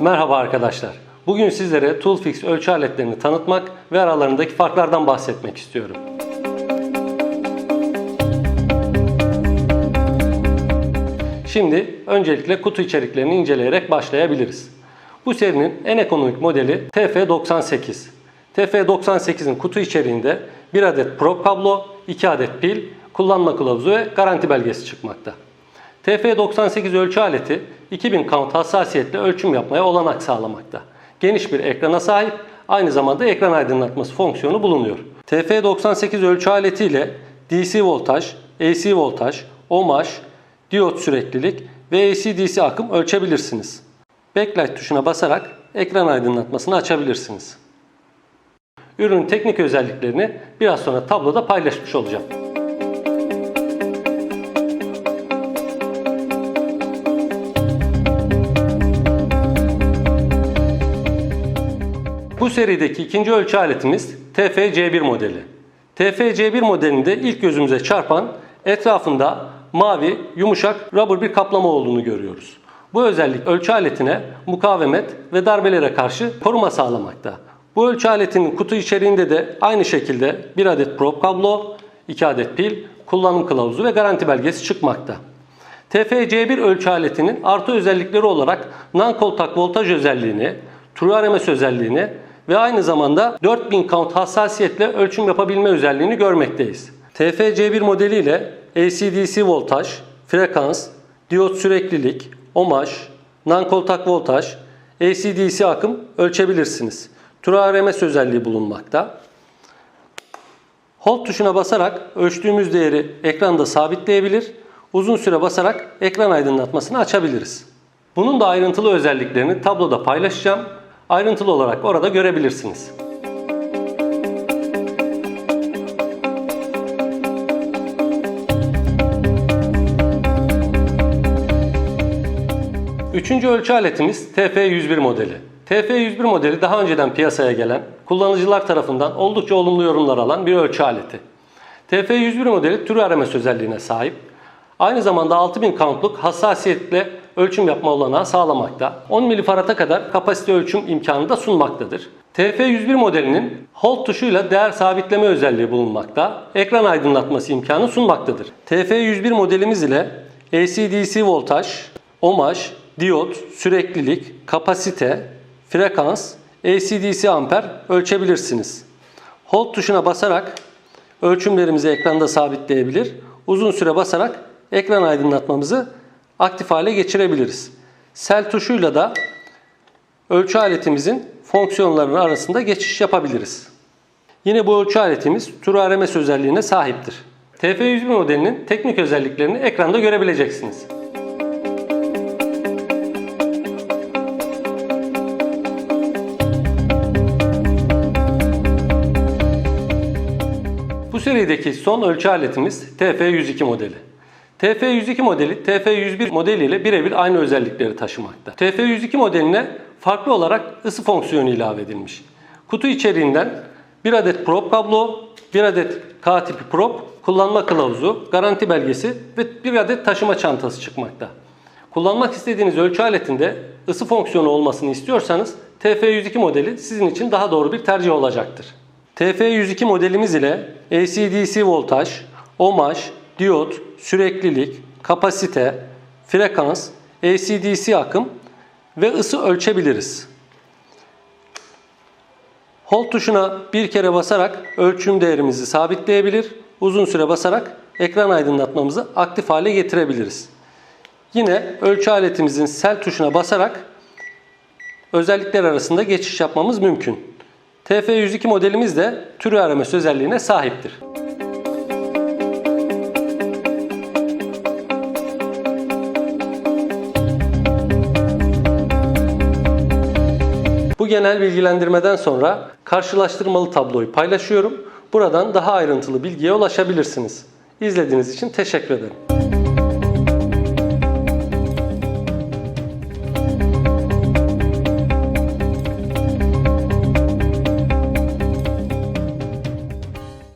Merhaba arkadaşlar. Bugün sizlere Toolfix ölçü aletlerini tanıtmak ve aralarındaki farklardan bahsetmek istiyorum. Şimdi öncelikle kutu içeriklerini inceleyerek başlayabiliriz. Bu serinin en ekonomik modeli TF98. TF98'in kutu içeriğinde 1 adet probe kablo, 2 adet pil, kullanma kılavuzu ve garanti belgesi çıkmakta. TF98 ölçü aleti 2000 count hassasiyetle ölçüm yapmaya olanak sağlamakta. Geniş bir ekrana sahip, aynı zamanda ekran aydınlatması fonksiyonu bulunuyor. TF98 ölçü aleti ile DC voltaj, AC voltaj, ohmaj, diyot süreklilik ve AC-DC akım ölçebilirsiniz. Backlight tuşuna basarak ekran aydınlatmasını açabilirsiniz. Ürünün teknik özelliklerini biraz sonra tabloda paylaşmış olacağım. Bu serideki ikinci ölçü aletimiz TFC1 modeli. TFC1 modelinde ilk gözümüze çarpan etrafında mavi, yumuşak, rubber bir kaplama olduğunu görüyoruz. Bu özellik ölçü aletine mukavemet ve darbelere karşı koruma sağlamakta. Bu ölçü aletinin kutu içeriğinde de aynı şekilde bir adet probe kablo, 2 adet pil, kullanım kılavuzu ve garanti belgesi çıkmakta. TFC1 ölçü aletinin artı özellikleri olarak non-kontak voltaj özelliğini, True RMS özelliğini ve aynı zamanda 4000 count hassasiyetle ölçüm yapabilme özelliğini görmekteyiz. TFC1 modeliyle AC-DC voltaj, frekans, diyot süreklilik, ohmaj, non-kontak voltaj, AC-DC akım ölçebilirsiniz. True RMS özelliği bulunmakta. Hold tuşuna basarak ölçtüğümüz değeri ekranda sabitleyebilir, uzun süre basarak ekran aydınlatmasını açabiliriz. Bunun da ayrıntılı özelliklerini tabloda paylaşacağım. Ayrıntılı olarak orada görebilirsiniz. Üçüncü ölçü aletimiz TF101 modeli. TF101 modeli daha önceden piyasaya gelen, kullanıcılar tarafından oldukça olumlu yorumlar alan bir ölçü aleti. TF101 modeli True RMS özelliğine sahip. Aynı zamanda 6000 countluk hassasiyetle ölçüm yapma olanağı sağlamakta. 10 milifarada kadar kapasite ölçüm imkanı da sunmaktadır. TF101 modelinin hold tuşuyla değer sabitleme özelliği bulunmakta. Ekran aydınlatması imkanı sunmaktadır. TF101 modelimiz ile AC-DC voltaj, ohmaj, diyot, süreklilik, kapasite, frekans, AC-DC amper ölçebilirsiniz. Hold tuşuna basarak ölçümlerimizi ekranda sabitleyebilir. Uzun süre basarak ekran aydınlatmamızı aktif hale geçirebiliriz. Sel tuşuyla da ölçü aletimizin fonksiyonlarının arasında geçiş yapabiliriz. Yine bu ölçü aletimiz True RMS özelliğine sahiptir. TF101 modelinin teknik özelliklerini ekranda görebileceksiniz. Bu serideki son ölçü aletimiz TF102 modeli. TF102 modeli TF101 modeli ile birebir aynı özellikleri taşımakta. TF102 modeline farklı olarak ısı fonksiyonu ilave edilmiş. Kutu içeriğinden bir adet probe kablo, bir adet K tipi probe, kullanma kılavuzu, garanti belgesi ve bir adet taşıma çantası çıkmakta. Kullanmak istediğiniz ölçü aletinde ısı fonksiyonu olmasını istiyorsanız TF102 modeli sizin için daha doğru bir tercih olacaktır. TF102 modelimiz ile AC-DC voltaj, ohmaj, diyot, süreklilik, kapasite, frekans, AC-DC akım ve ısı ölçebiliriz. Hold tuşuna bir kere basarak ölçüm değerimizi sabitleyebilir, uzun süre basarak ekran aydınlatmamızı aktif hale getirebiliriz. Yine ölçü aletimizin sel tuşuna basarak özellikler arasında geçiş yapmamız mümkün. TF102 modelimiz de True RMS özelliğine sahiptir. Genel bilgilendirmeden sonra karşılaştırmalı tabloyu paylaşıyorum. Buradan daha ayrıntılı bilgiye ulaşabilirsiniz. İzlediğiniz için teşekkür ederim.